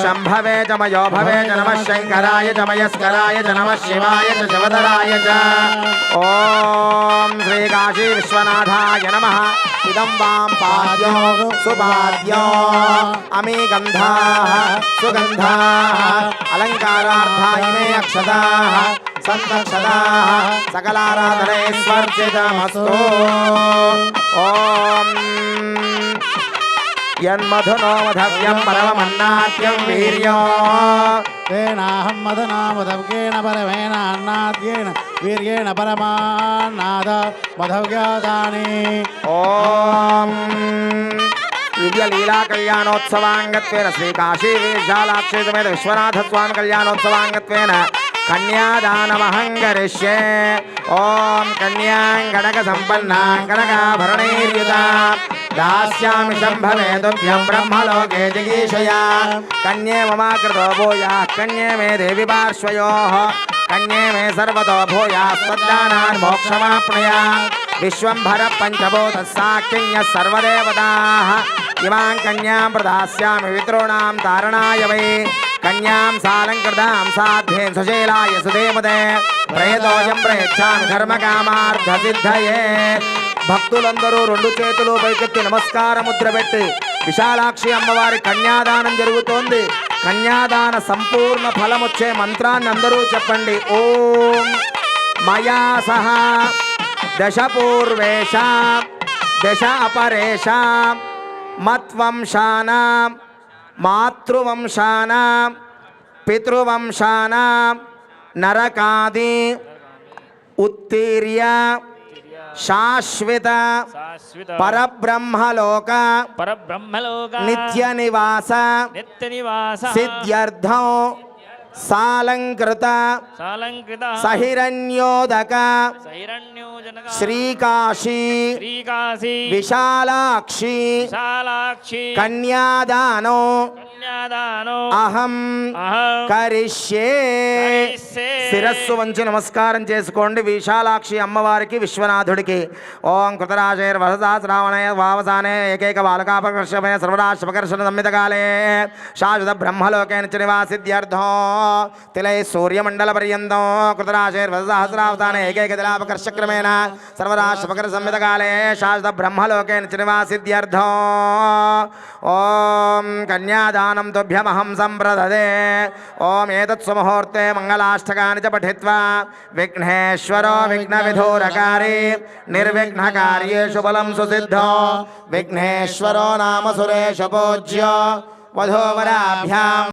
शम्भवे च मयो भवे च नमः शङ्कराय च मयस्कराय च नमः शिवाय, च शिवधराय च। ॐ श्रीकाशी विश्वनाथाय नमः। इदं वां पाद्यो सुपाद्यो अमी गन्धाः सुगन्धाः, अलङ्कारार्थाय मे अक्षताः सन्तक्षताः सकलाराधनेष्वर्जितमस्तु ॐ यन्मधुनो मधव्यं परममन्नाद्यं वीर्यो। तेनाहं परमेण अन्नाद्येन वीर्येण परमान्नाद मधव्यादानि। ॐ श्रीकाशी विश्वनाथस्वामि कल्याणोत्सवाङ्गत्वेन कन्यादानमहं करिष्ये ॐ कन्यां दास्यामि शम्भवे तुभ्यं ब्रह्मलोके जिगीषया। कन्ये ममा कृतो भूया, कन्ये मे देवी पार्श्वयोः, कन्ये मे सर्वतो भूया स्वदानान् मोक्षमाप्नुया। विश्वम्भर पंचभूत साक्षिण्य सर्वदेवताः। इमां कन्यां प्रदास्यामि पितॄणां तारणाय वै। कन्यां सालङ्कृतां साध्ये सुशीलाय सुदेवते। प्रयतोऽयं प्रयच्छामि धर्मकामार्थसिद्धये భక్తులందరూ రెండు చేతులు పైకెత్తి నమస్కార ముద్ర పెట్టి విశాలాక్షి అమ్మవారి కన్యాదానం జరుగుతోంది. కన్యాదాన సంపూర్ణ ఫలం మంత్రాన్ని అందరూ చెప్పండి. ఓం మయా సహా దశ పూర్వేషా దశ అపరేషా మత్వంశాన మాతృవంశాన పితృవంశాన నరకాది ఉత్తీర్య शाश्वित परब्रह्मलोक परब्रह्मलोक। नित्यनिवास नित्यनिवास। सिद्ध्यर्थ। సాలంకృత సాలంకృత సహిరణ్యోదక సైరణ్యోజనక శ్రీకాశీ శ్రీకాశీ విశాలాక్షి విశాలాక్షి కన్యాదానం కన్యాదానో అహం అహం కరిష్యే. శిరస్సు వంచి నమస్కారం చేసుకోండి విశాలాక్షి అమ్మవారికి విశ్వనాథుడికి. ఓం కృతరాజైర్ వసదాశ్రావణే వావసానే ఏకైక బాలకాపకర్షమే సర్వరాశపకర్షణ సంహితకాలే శాశ్వత బ్రహ్మలోకే నిత్య तिलै सूर्यमण्डलपर्यन्तं कृतराशेर्वसहस्रावतान एकैकतिलापकर्षक्रमेण सर्वदाशुभकरसंहितकाले शाश्वतब्रह्मलोके निवासित्यर्थो ॐ कन्यादानं तुभ्यमहं ओम ॐ एतत् स्वमुहूर्ते मङ्गलाष्टकानि च पठित्वा विघ्नेश्वरो विघ्नविधूरकारी निर्विघ्नकार्येषु बलं सुसिद्धो। विघ्नेश्वरो नाम सुरेशपूज्य। वधोवराभ्याम्